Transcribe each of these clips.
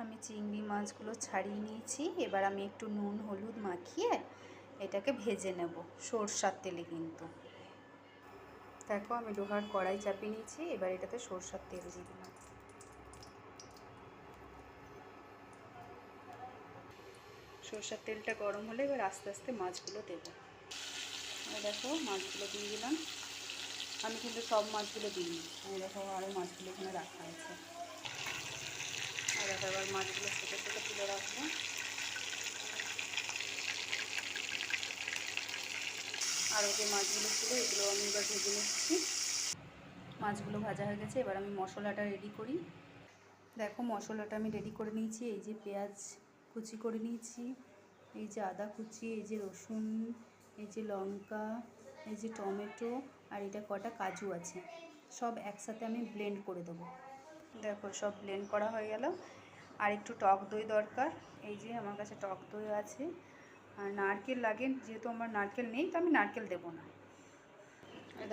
আমি চিংড়ি মাছগুলো ছাড়িয়ে নিয়েছি। এবার আমি একটু নুন, হলুদ মাখিয়ে এটাকে ভেজে নেব, সরষার তেলে কিন্তু। দেখো আমি লোহার কড়াই চাপিয়ে নিয়েছি, এবার এটাতে সরষার তেল দিয়ে দিলাম। সরষার তেলটা গরম হলে এবার আস্তে আস্তে মাছগুলো দেবো। দেখো মাছগুলো দিয়ে দিলাম। আমি কিন্তু সব মাছগুলো দিইনি। দেখো আরও মাছগুলো এখানে রাখা আছে। এবার মাছগুলো ছোটো ছোটো তুলে রাখব। আরও যে মাছগুলো ছিল, এগুলো আমি এবার ভেজে নিচ্ছি। মাছগুলো ভাজা হয়ে গেছে, এবার আমি মশলাটা রেডি করি। দেখো, মশলাটা আমি রেডি করে নিয়েছি। এই যে পেঁয়াজ কুচি করে নিয়েছি, এই যে আদা কুচি, এই যে রসুন, এই যে লঙ্কা, এই যে টমেটো, আর এটা কটা কাজু আছে। সব একসাথে আমি ব্লেন্ড করে দেবো। দেখো, সব ব্লেন্ড করা হয়ে গেল। আর একটু টক দই দরকার। এই যে আমার কাছে টক দই আছে। আর নারকেল লাগে, যেহেতু আমার নারকেল নেই, তো আমি নারকেল দেবো না।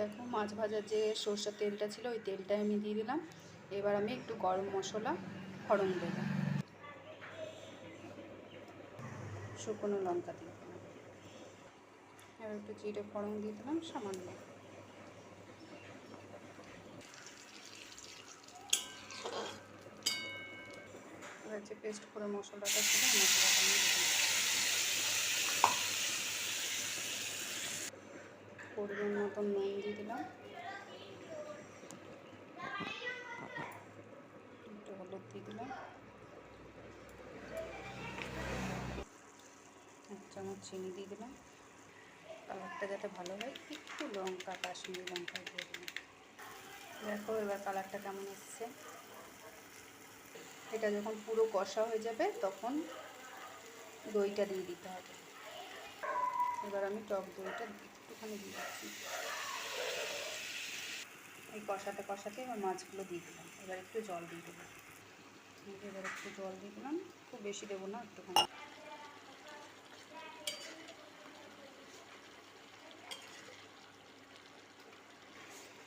দেখো, মাছ ভাজার যে সর্ষের তেলটা ছিল, ওই তেলটাই আমি দিয়ে দিলাম। এবার আমি একটু গরম মশলা, ফড়ন দেবো। শুকনো লঙ্কা দিয়ে দিলাম। এবার একটু জিরে ফড়ন দিয়ে দিলাম, সামান্য। যে পেস্ট করে মশলাটা ছিল মশলাটা আমি মতন নুন দিয়ে দিলাম। একটু হলুদ দিয়ে দিলাম। এক চামচ চিনি দিয়ে দিলাম। কালারটা যাতে ভালো হয়, একটু লঙ্কা, কাশ্মীরি লঙ্কা দিয়ে দিলাম। দেখো এবার কালারটা কেমন এসছে। এটা যখন পুরো কষা হয়ে যাবে, তখন দইটা দিয়ে দিতে হবে। এবার আমি টক দইটা একটুখানি দিয়ে দিচ্ছি। এই কষাতে কষাতে এবার মাছগুলো দিয়ে দিলাম। এবার একটু জল দিয়ে দেবো এবার একটু জল দিয়ে দিলাম। খুব বেশি দেবো না, একটুখানি।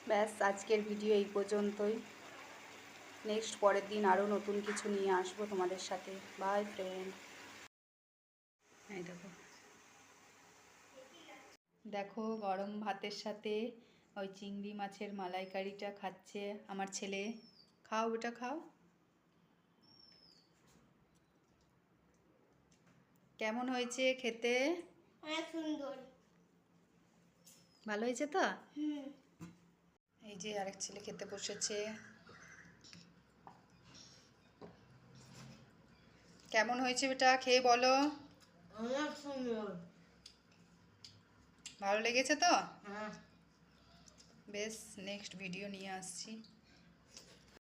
ব্যাস, আজকের ভিডিও এই পর্যন্তই। নেক্সট পরের দিন আরও নতুন কিছু নিয়ে আসব তোমাদের সাথে। বাই ফ্রেন্ড এই দেখো। দেখো গরম ভাতের সাথে ওই চিংড়ি মাছের মালাইকারিটা খাচ্ছে আমার ছেলে। খাও ওটা খাও। কেমন হয়েছে খেতে? অনেক সুন্দর। ভালো হয়েছে তো? এই যে আরেক ছেলে খেতে বসেছে। কেমন হয়েছে বেটা? খেয়ে বলো। অনেক সুন্দর। ভালো লেগেছে তো? হ্যাঁ। বেশ নেক্সট ভিডিও নিয়ে আসছি।